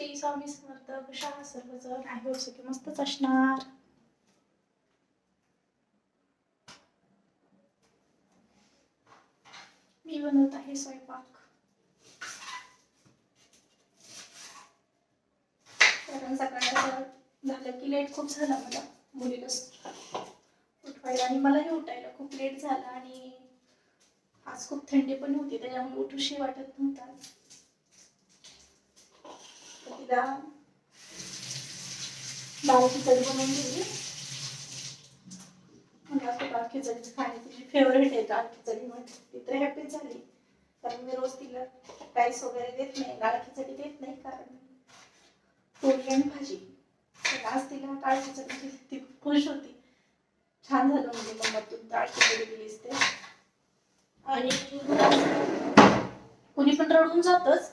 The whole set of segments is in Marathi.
श्री स्वामी समर्थ कशा सर्वजण आहे होप की मस्तच असणार. मी बनवत आहे स्वयंपाक. कारण सकाळचं झालं की लेट खूप झाला मला मुलीला उठवायला. आणि मलाही उठायला खूप लेट झाला आणि आज खूप थंडी पण होती त्याच्यामुळे उठूशी वाटत नव्हता. तर तिला खिचडी बनवून दिली मला खूप डाळ खिचडी खाणे तिची फेवरेट आहे डाळ खिचडी म्हणजे ती तर हॅपी झाली. कारण मी रोज तिला राईस वगैरे देत नाही डाळ खिचडी देत नाही कारण पोळी आणि भाजी. आज तिला डाळ खिचडी दिली ती खुश होती. छान झालं म्हणजे मग तू डाळ खिचडी दिलीस ते. आणि कुणी पण रडून जातच.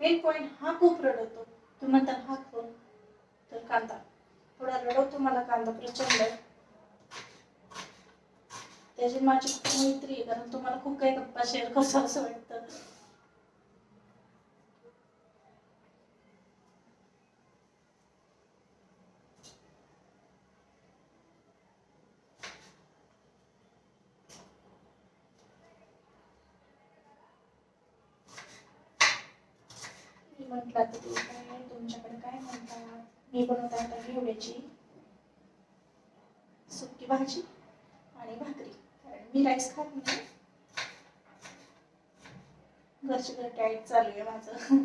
मेन पॉइंट हा खूप रडवतो तू म्हणता हा कोण? तर कांदा थोडा रडवतो मला कांदा प्रचंड. त्याची माझी खूप मैत्री आहे कारण तुम्हाला खूप काही गप्पा शेअर कसं असं वाटतं. तुम्ही काय तुमच्याकडे काय म्हणतात मी बनवता आता घेवड्याची सुकी भाजी आणि भाकरी. कारण मी राईस खात नाही. घरची घर टाईट चालू आहे माझं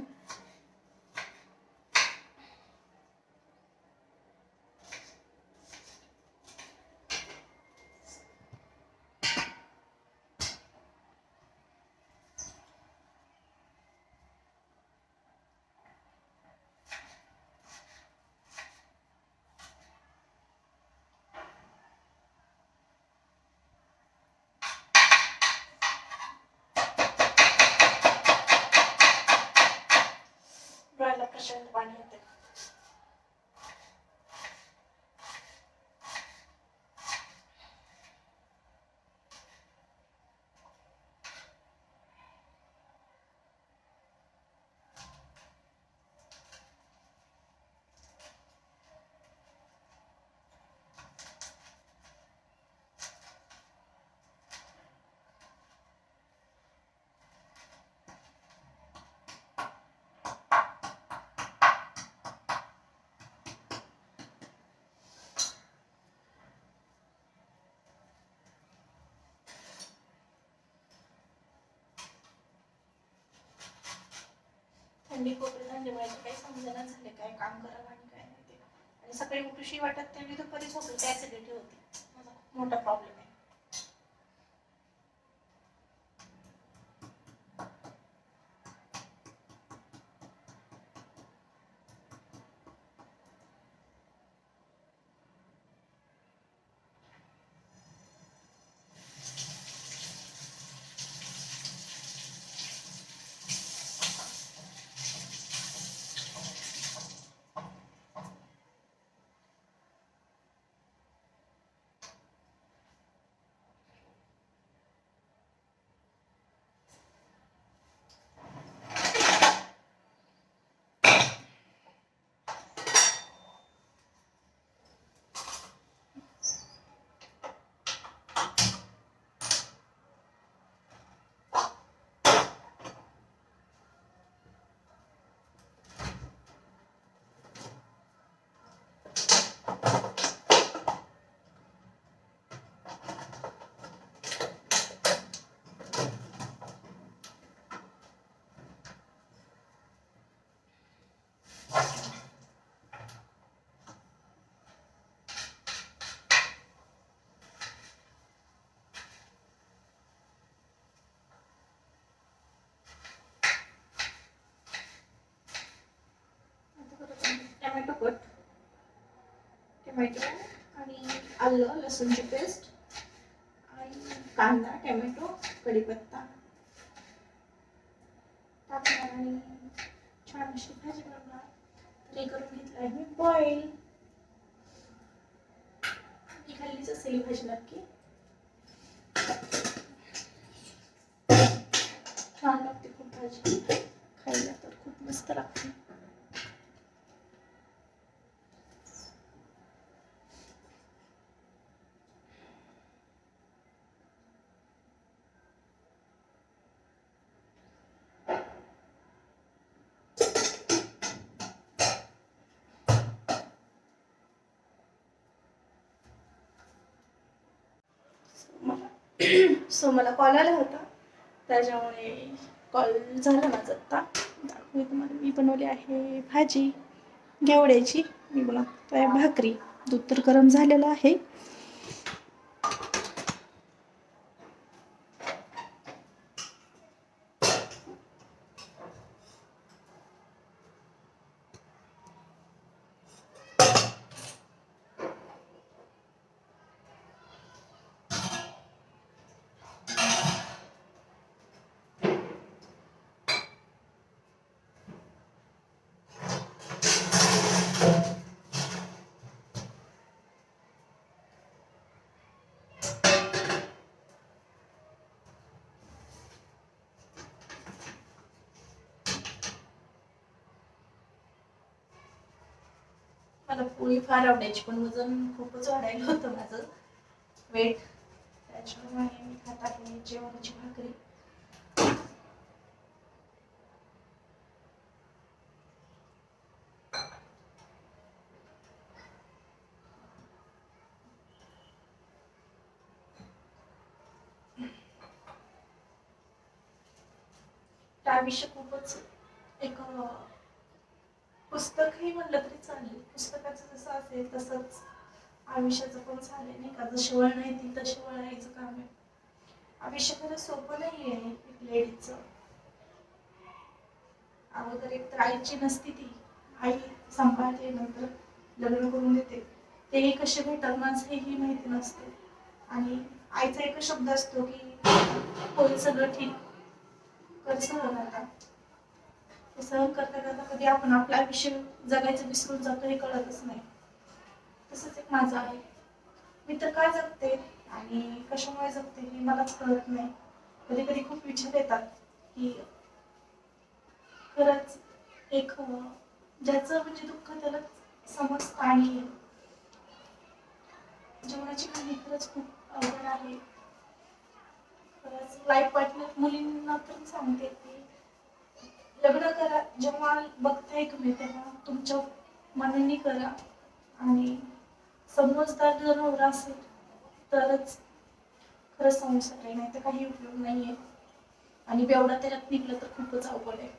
डोळ्याला प्रचंड पाणी येते थंडी खोकली झाल्यामुळे काही समजेना झाले काय काम करावं आणि काय नाही ते. आणि सकाळी उठूशी वाटत त्यांनी दुपारी झोपली तर ऍसिडिटी होती. माझा खूप मोठा प्रॉब्लेम आहे आता करत आहे टोमॅटो कट टोमॅटो आणि आलं लसूणची पेस्ट आणि कांदा टोमॅटो कढीपत्ता. टाकणार आणि छान अशी भाजी बनवणार. तर हे करून घेतलं आहे मी बॉईल मी खाल्लीच असेल ही भाजी नक्की. छान लागते खूप भाजी खायला तर खूप मस्त लागते सो मला कॉल आला होता. त्याच्यामुळे कॉल झाला माझा आत्ता. दाखवते तुम्हाला. मी बनवली आहे भाजी. घेवड्याची मी बनवतो आहे भाकरी. दूध तर गरम झालेलं आहे. मला पोळी फार आवडायची पण वजन खूपच वाढायला होतं माझं. वेट त्याच्यामुळे मी खात आहे जेवणाची भाकरी. त्या आयुष्य खूपच एक पुस्तकही म्हणलं तरी चालेल. पुस्तकाचं जसं असेल तसंच आयुष्याचं पण चालेल नाही का? जशी वळण नाही ती तशी वळायचं काम आहे. आयुष्य खरं सोपं नाही आहे एक लेडीचं अगोदर एक तर आईची नसती ती. आई सांभाळते नंतर लग्न करून देते. तेही कसे भेटतात माझं हेही माहिती नसते. आणि आईचा एकच शब्द असतो की होईल सगळं ठीक. कर सहन आता. सहन करता करता कधी आपण आपला आयुष्य जगायचं विसरून जातो हे कळतच नाही. तसंच एक माझं आहे. मी तर काय जगते आणि कशामुळे जगते हे मलाच कळत नाही. कधी कधी खूप विचार येतात की खरंच एक ज्याचं म्हणजे दुःख त्याला समजतं आणि जीवनाची कहाणी खरंच खूप अवघड आहे. खरंच लाईफ पार्टनर मुलींना तर सांगते की लग्न करा. जेव्हा बघताय तुम्ही तेव्हा तुमच्या मनाने करा. आणि समजदार जर नवरा असेल तरच खरंच संसार आहे. नाही तर काही उपयोग नाहीये. आणि बेवडा त्याच्यात निघलं तर खूपच अवघड आहे.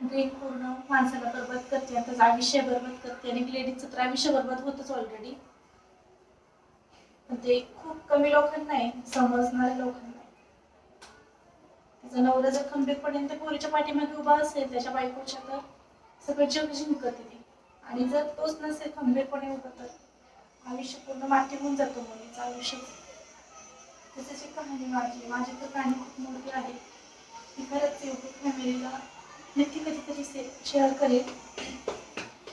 ड्रिंक पूर्ण माणसाला बरबाद करते. आणि त्याचं आयुष्य बरबाद करते. आणि लेडीजचं तर आयुष्य बरबाद होतच ऑलरेडी ते खूप कमी लोकांना आहे. समजणाऱ्या लोकांना. तिचा नवरा जर खंबीरपणे पोरीच्या पाठीमागे उभा असेल त्याच्या बायकोच्या तर सगळं जग जिंकत ती. आणि जर तोच नसेल खंबीरपणे उभा तर आयुष्य पूर्ण माती होऊन जातो मुलीचं आयुष्य. तसंच एक कहाणी माझी माझी तर कहाणी खूप मोठी आहे. ती खरंच युट्यूब फॅमिलीला नक्की कधीतरी शेअर करेल.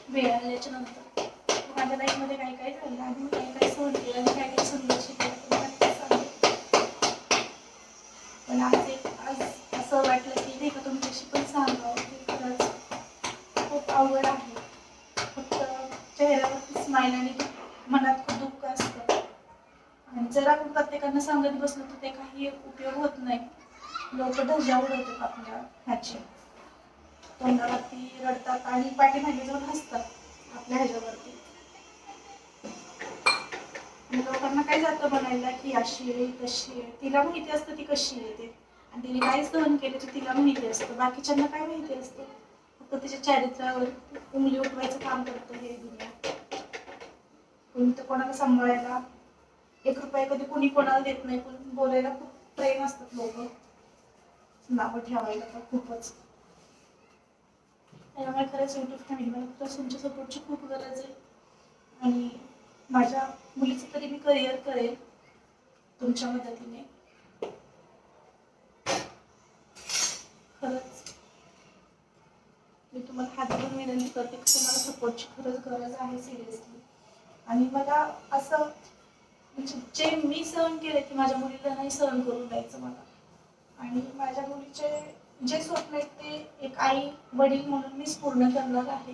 वेळ आल्याच्यानंतर. माझ्या लाईफमध्ये काय काय झालं आणि काही काय काय सहन केलं आणि काय काय संघर्ष शिकलं ते मला नक्की सांगेल. पण आज एक आज असं वाटलं का तुमच्याशी पण सांगावं की खरंच खूप अवघड आहे. फक्त चेहऱ्यावरती स्माईल आणि मनात खूप दुःख असतं. आणि जर आपण प्रत्येकानं सांगत बसलो तर ते काही उपयोग होत नाही. लोक धजा उडवतात आपल्या ह्याचे. तोंडावरती रडतात आणि पाठीमागे जाऊन हसतात आपल्या ह्याच्यावरती. लोकांना काय जातं म्हणायला की अशी आहे तशी आहे. तिला माहिती असतं ती कशी आहे ते. आणि तिने काहीच सहन केलं तर तिला माहिती असतं. बाकीच्यांना काय माहिती असतं? फक्त तिच्या चारित्र्यावर उंगली उठवायचं काम करतं हे दुनिया. कोणी तर कोणाला सांभाळायला एक रुपया कधी कोणी कोणाला देत नाही पण बोलायला खूप प्रेम असतात लोक नावं ठेवायला तर खूपच. त्यामुळे खरंच युट्यूब फॅमिली मला खरंच तुमच्या सपोर्टची खूप गरज आहे. आणि माझ्या मुलीचं तरी मी करिअर करेल तुमच्या मदतीने खरंच मग हात धरून विनंती करते की तुम्हाला सपोर्टची खरंच गरज आहे सिरियसली आणि मला असं म्हणजे जे मी सहन केले की माझ्या मुलीला नाही सहन करून द्यायचं मला. आणि माझ्या मुलीचे जे स्वप्न आहेत ते एक आई वडील म्हणून मीच पूर्ण करणार आहे.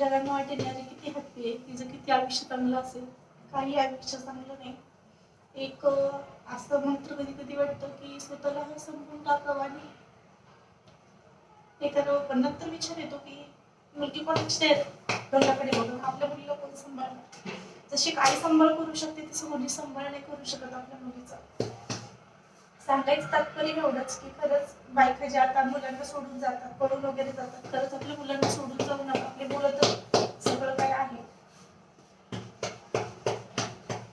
जगांना वाटेल अरे किती हॅप्पी आहे तिचं किती आयुष्य चांगलं असेल काही आयुष्य चांगलं नाही. एक असं मंत्र कधी कधी वाटतं की स्वतःला हे संपून टाकावं आणि हे करावं पण नंतर विचार येतो की मुलगी कोणाची आहे? बघून आपल्या मुलीला कोण सांभाळणार? जशी काय सांभाळ करू शकते तसं मुली सांभाळ नाही करू शकत आपल्या मुलीचा. सांगायचं तात्पर्य एवढंच की खरंच बायका ज्या आता मुलांना सोडून जातात पडून वगैरे जातात खरंच आपल्या मुलांना सोडून जाऊ नका आपले मुलं तर सगळं काय आहे.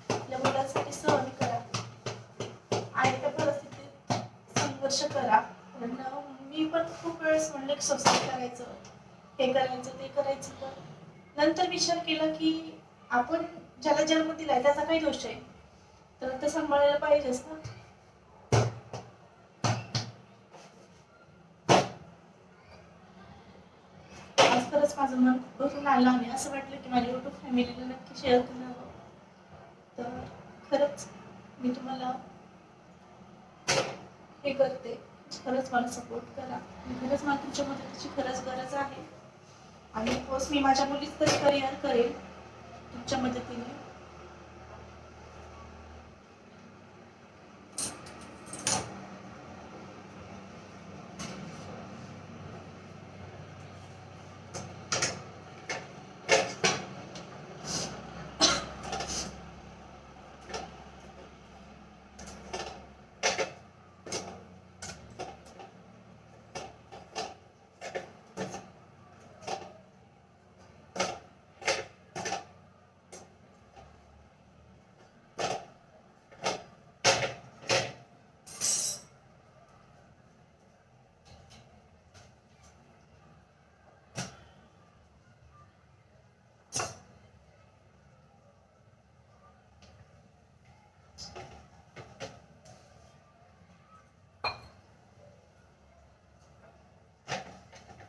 आपल्या मुलांसाठी सहन करा. आहे त्या परिस्थितीत संघर्ष करा. पण मी पण खूप वेळेस म्हणले की स्वस्त करायचं. हे करायचं ते करायचं. पण नंतर विचार केला की आपण ज्याला जन्म दिलाय त्याचा काही दोष आहे. तर ते सांभाळायला पाहिजेच ना आज खरंच माझं मन भरून आलं आणि असं वाटलं की माझ्या युट्यूब फॅमिलीला नक्की शेअर करावं. तर खरंच मी तुम्हाला हे करते. खरंच मला सपोर्ट करा. आणि खरंच मला तुमच्या मदतीची खरंच गरज आहे. आणि बस मी माझ्या मुलीच तरी करिअर करेल तुमच्या मदतीने.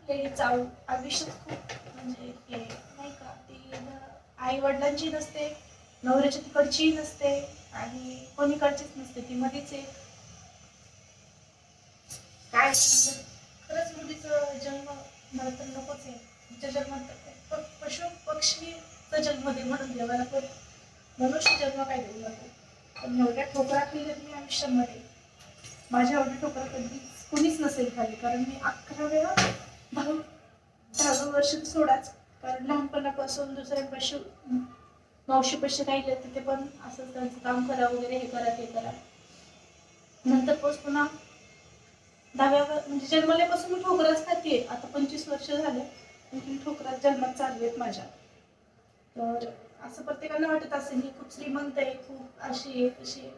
हे चाव आयुष्यात खूप म्हणजे हे नाही का? ती आई वडिलांची नसते नवऱ्याच्या तिकडची नसते आणि कोणीकडचीच नसते ती मध्येच एक काय म्हणजे खरंच मुलीचा जन्म मला तर नकोच आहे. तिच्या जन्मात पशु पक्षीचा जन्म दे म्हणून देवाला पण मनुष्य जन्म काय देऊ नको. पण एवढ्या ठोकरा खाल्ल्यात मी आयुष्यामध्ये माझ्या एवढ्या ठोकरा कधीच कोणीच नसेल खाली कारण मी अकरा वेळा म्हणून दहावं वर्ष सोडाच. कारण लहानपणापासून दुसऱ्यांपाशी मावशी पशी राहिले तिथे पण असं त्यांचं काम करा वगैरे हे करा ते करा. नंतर पुन्हा दहाव्या म्हणजे जन्मल्यापासून मी ठोकराच खाते. आता पंचवीस वर्ष झाले पण ठोकराच जन्मात चालू आहेत माझ्या. तर असं प्रत्येकाला वाटत असेल ही खूप श्रीमंत आहे खूप अशी आहे तशी आहे.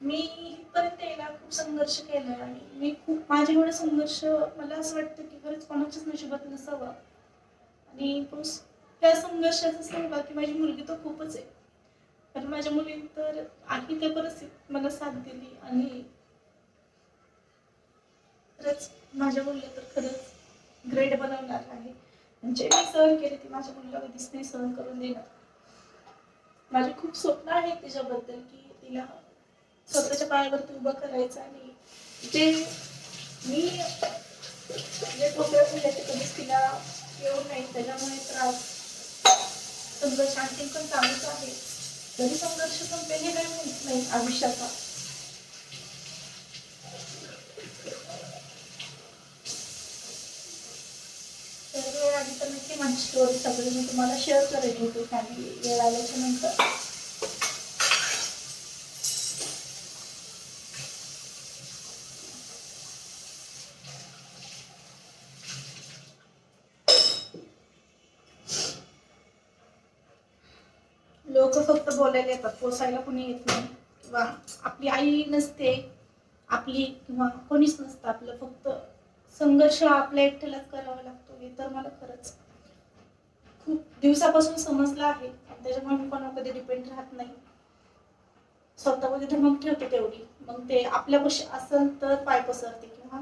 मी इथपर्यंत यायला खूप संघर्ष केलाय आणि मी खूप माझ्या एवढा संघर्ष मला असं वाटतं की कोणाच्याच नशिबात नसावं. आणि बस त्या संघर्षाचा सांगा की माझी मुलगी तर खूपच आहे. कारण माझ्या मुलीने तर आहे त्या परिस्थितीत. मला साथ दिली आणि खरंच माझ्या मुलीला तर खरंच ग्रेड बनवणार आहे. जे मी सहन केले ती माझ्या मुलीला कधीच नाही सहन करून देणार. माझे खूप स्वप्न आहे तिच्याबद्दल की तिला स्वतःच्या पायावरती उभं करायचं आणि जे मी जे ठोकऱ्या खाल्ल्या कधीच तिला येऊ नाही त्याच्यामुळे त्रास. समजा आणखी पण चांगलीच आहे. तरी संघर्ष पण हे काही माहीत नाही आयुष्याचा. तर वेळ आली तर नक्की माझी स्टोरी सगळी मी तुम्हाला शेअर करेन युट्यूब काही वेळ आल्याच्यानंतर. लोक फक्त बोलायला येतात पोसायला कोणी येत नाही. किंवा आपली आई नसते आपली किंवा कोणीच नसतं आपलं फक्त संघर्ष आपल्या एकट्यालाच करावा लागतो हे तर मला खरंच खूप दिवसापासून समजलं आहे. त्याच्यामुळे मी कोणावर कधी डिपेंड राहत नाही. स्वतःमध्ये धमक ठेवते तेवढी. मग ते आपल्यापाशी असेल तर पाय पसरते. किंवा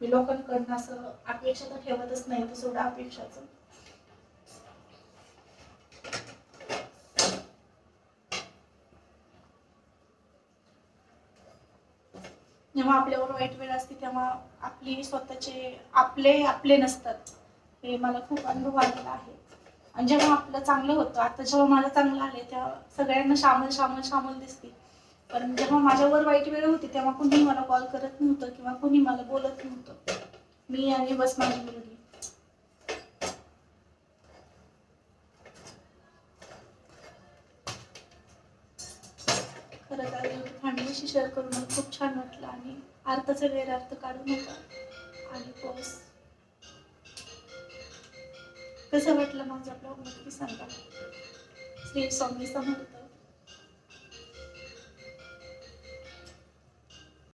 मी लोकांकडनं असं अपेक्षा तर ठेवतच नाही तर सोडा अपेक्षाचं. जेव्हा आपल्यावर वाईट वेळ असते तेव्हा आपली स्वतःचे आपले आपले नसतात. हे मला खूप अनुभव आलेला आहे. आणि जेव्हा आपलं चांगलं होतं आता जेव्हा मला चांगलं आले तेव्हा सगळ्यांना शामल शामल शामल दिसते. पण जेव्हा माझ्यावर वाईट वेळ होती तेव्हा कुणी मला कॉल करत नव्हतं किंवा कुणी मला बोलत नव्हतं. मी आणि बस माझी मुलगी खरं तर युट्यूब फॅमिलीशी शेअर करून मला खूप छान वाटलं आणि अर्थाचा गैरअर्थ काढू नका आणि पोस कसं वाटलं माझा ब्लॉग नक्की सांगा? श्री स्वामी समर्थ.